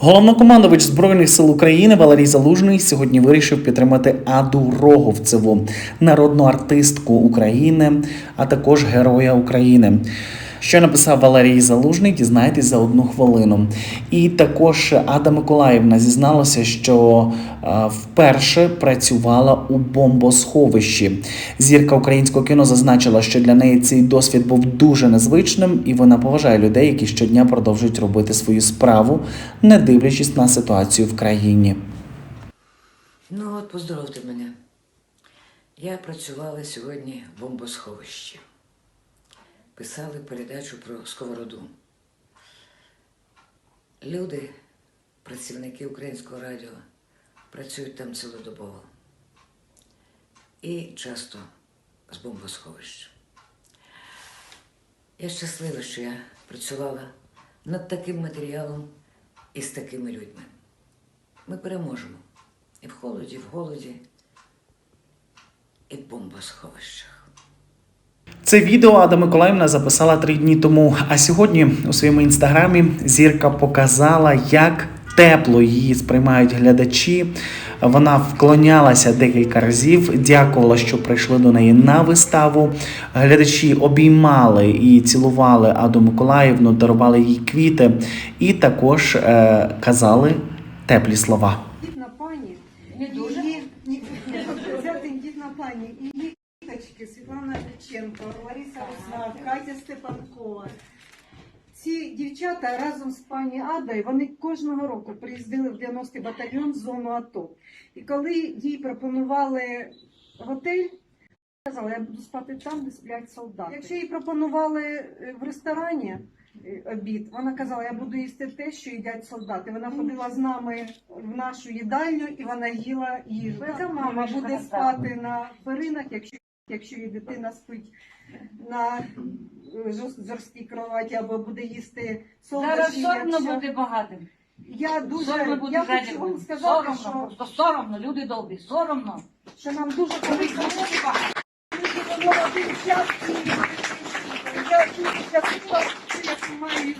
Головнокомандувач Збройних сил України Валерій Залужний сьогодні вирішив підтримати Аду Роговцеву, народну артистку України, а також Героя України. Що написав Валерій Залужний, дізнаєтесь за одну хвилину. І також Ада Миколаївна зізналася, що е, вперше працювала у бомбосховищі. Зірка українського кіно зазначила, що для неї цей досвід був дуже незвичним, і вона поважає людей, які щодня продовжують робити свою справу, не дивлячись на ситуацію в країні. Ну от поздоровте мене. Я працювала сьогодні в бомбосховищі. Писали передачу про сковороду. Люди, працівники українського радіо, працюють там цілодобово. І часто з бомбосховища. Я щаслива, що я працювала над таким матеріалом і з такими людьми. Ми переможемо і в холоді, і в голоді, і в бомбосховищах. Це відео Ада Миколаївна записала три дні тому. А сьогодні у своєму інстаграмі зірка показала, як тепло її сприймають глядачі. Вона вклонялася декілька разів, дякувала, що прийшли до неї на виставу. Глядачі обіймали і цілували Аду Миколаївну, дарували їй квіти і також е, казали теплі слова. Тендітна пані, Не дуже. її, ні, ця тендітна пані, і її діточки Світлана Лариса Руснак, Катя Степанкова. Ці дівчата разом з пані Адою, вони кожного року приїздили в 90-й батальйон в зону АТО. І коли їй пропонували готель, вона сказала, я буду спати там, де сплять солдати. Якщо їй пропонували е, в ресторані е, обід, вона казала, я буду їсти те, що їдять солдати. Вона ходила з нами в нашу їдальню і вона їла їжу. Ця мама буде спати на перинах, якщо, якщо її дитина спить на е, жорсткій кроваті або буде їсти Зараз солодощі. соромно якщо- бути багатим. Я дуже Соромно бути я хочу жадібним. вам сказати, Соромно, що, просто соромно, люди добрі, соромно. що нам дуже корисно. Дуже молодий час. Я дуже щаслива, що я маю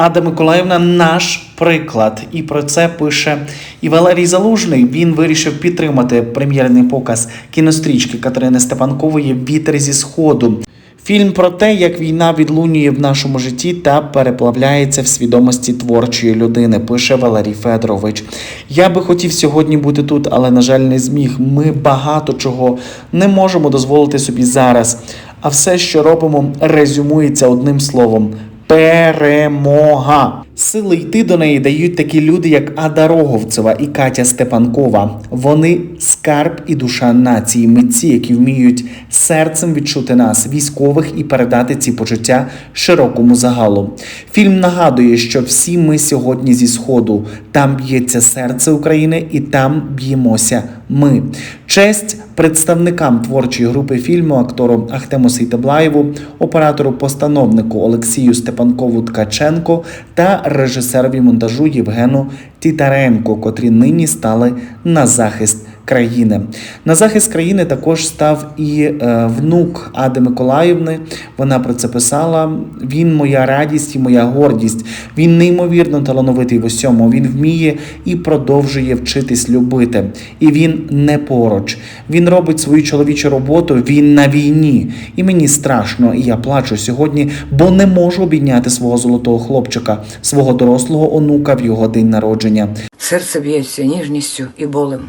Ада Миколаївна наш приклад, і про це пише і Валерій Залужний. Він вирішив підтримати прем'єрний показ кінострічки Катерини Степанкової Вітер зі сходу. Фільм про те, як війна відлунює в нашому житті та переплавляється в свідомості творчої людини, пише Валерій Федорович. Я би хотів сьогодні бути тут, але на жаль, не зміг. Ми багато чого не можемо дозволити собі зараз. А все, що робимо, резюмується одним словом: перемога. Сили йти до неї дають такі люди, як Ада Роговцева і Катя Степанкова. Вони скарб і душа нації, митці, які вміють серцем відчути нас, військових, і передати ці почуття широкому загалу. Фільм нагадує, що всі ми сьогодні зі сходу. Там б'ється серце України, і там б'ємося ми. Честь представникам творчої групи фільму, актору Ахтему Сейтаблаєву, оператору-постановнику Олексію Степанкову Ткаченко та режисерові монтажу Євгену Тітаренко, котрі нині стали на захист країни. На захист країни також став і е, внук Ади Миколаївни. Вона про це писала. Він моя радість і моя гордість. Він неймовірно талановитий в усьому. Він вміє і продовжує вчитись любити. І він не поруч. Він робить свою чоловічу роботу. Він на війні. І мені страшно, і я плачу сьогодні, бо не можу обійняти свого золотого хлопчика, свого дорослого онука в його день народження. Серце б'ється ніжністю і болем.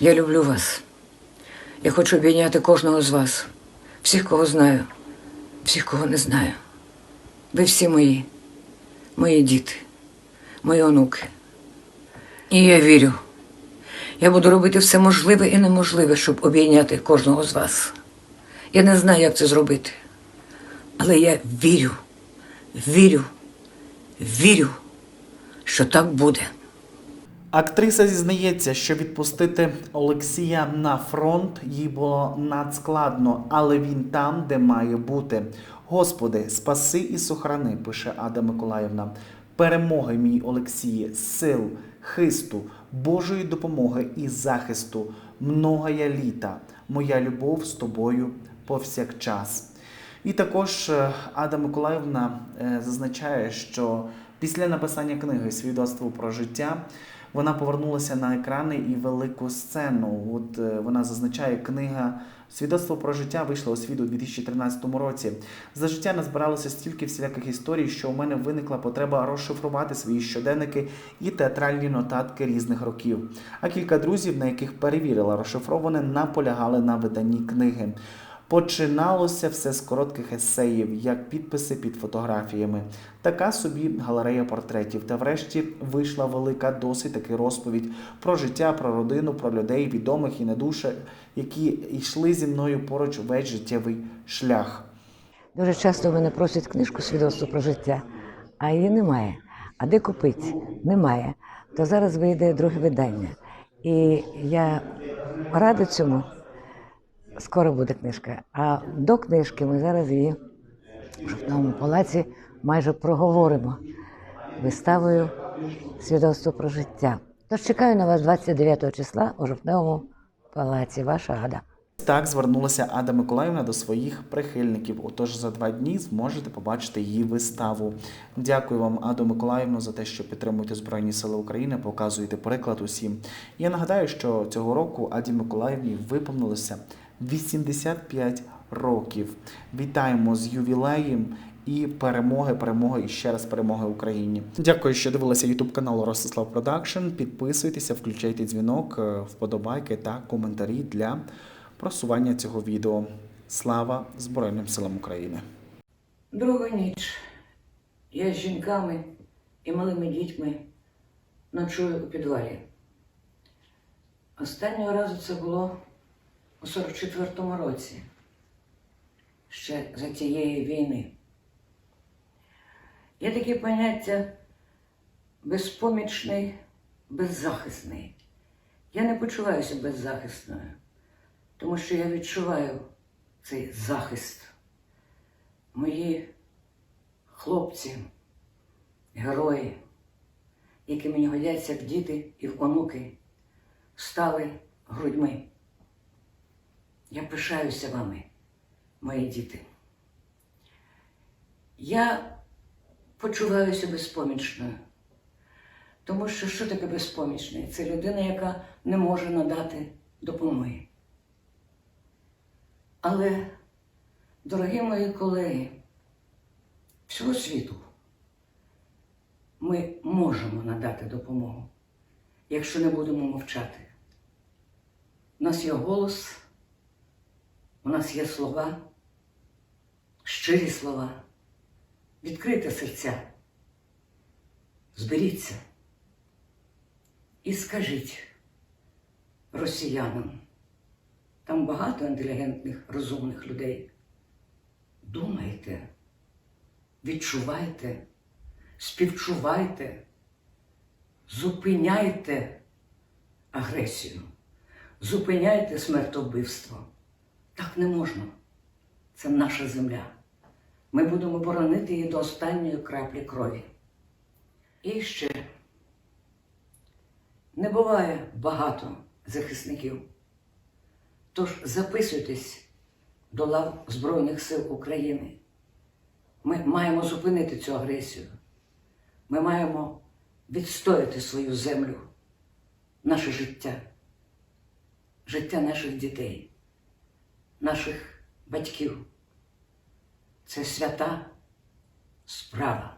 Я люблю вас. Я хочу обійняти кожного з вас, всіх, кого знаю, всіх, кого не знаю. Ви всі мої, мої діти, мої онуки. І я вірю. Я буду робити все можливе і неможливе, щоб обійняти кожного з вас. Я не знаю, як це зробити. Але я вірю, вірю, вірю, що так буде. Актриса зізнається, що відпустити Олексія на фронт їй було надскладно, але він там, де має бути. Господи, спаси і сохрани, пише Ада Миколаївна. Перемоги, мій Олексіє, сил, хисту, Божої допомоги і захисту, многая літа. Моя любов з тобою повсякчас. І також е, Ада Миколаївна е, зазначає, що Після написання книги Свідоцтво про життя вона повернулася на екрани і велику сцену. От е, вона зазначає, книга Свідоцтво про життя вийшла у світ у 2013 році. За життя назбиралося стільки всіляких історій, що у мене виникла потреба розшифрувати свої щоденники і театральні нотатки різних років. А кілька друзів, на яких перевірила розшифроване, наполягали на виданні книги. Починалося все з коротких есеїв, як підписи під фотографіями. Така собі галерея портретів. Та врешті вийшла велика досить таки розповідь про життя, про родину, про людей, відомих і недуше, які йшли зі мною поруч весь життєвий шлях. Дуже часто мене просять книжку свідоцтво про життя, а її немає. А де купити? Немає. То зараз вийде друге видання. І я рада цьому. Скоро буде книжка. А до книжки ми зараз її в жовтневому палаці майже проговоримо виставою свідоцтво про життя. Тож чекаю на вас 29 числа у жовтневому палаці. Ваша Ада. Так звернулася Ада Миколаївна до своїх прихильників. Отож за два дні зможете побачити її виставу. Дякую вам, Адо Миколаївну, за те, що підтримуєте Збройні Сили України, показуєте приклад усім. Я нагадаю, що цього року Аді Миколаївні виповнилося 85 років. Вітаємо з ювілеєм і перемоги, перемоги і ще раз перемоги Україні. Дякую, що дивилися YouTube канал Ростислав Продакшн. Підписуйтеся, включайте дзвінок, е, вподобайки та коментарі для просування цього відео. Слава Збройним силам України! Друга ніч. Я з жінками і малими дітьми ночую у підвалі. Останнього разу це було у 44-му році, ще за тієї війни. Є таке поняття безпомічний, беззахисний. Я не почуваюся беззахисною, тому що я відчуваю цей захист мої хлопці, герої, які мені годяться в діти і в онуки, стали грудьми. Я пишаюся вами, мої діти. Я почуваюся безпомічною, тому що що таке безпомічний? Це людина, яка не може надати допомоги. Але Дорогі мої колеги, всього світу, ми можемо надати допомогу, якщо не будемо мовчати. У нас є голос, у нас є слова, щирі слова, відкрите серця. Зберіться і скажіть росіянам, там багато інтелігентних, розумних людей. Думайте, відчувайте, співчувайте, зупиняйте агресію, зупиняйте смертовбивство. Так не можна. Це наша земля. Ми будемо боронити її до останньої краплі крові. І ще не буває багато захисників. Тож записуйтесь до лав Збройних сил України. Ми маємо зупинити цю агресію. Ми маємо відстояти свою землю, наше життя, життя наших дітей, наших батьків. Це свята справа,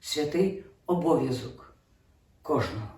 святий обов'язок кожного.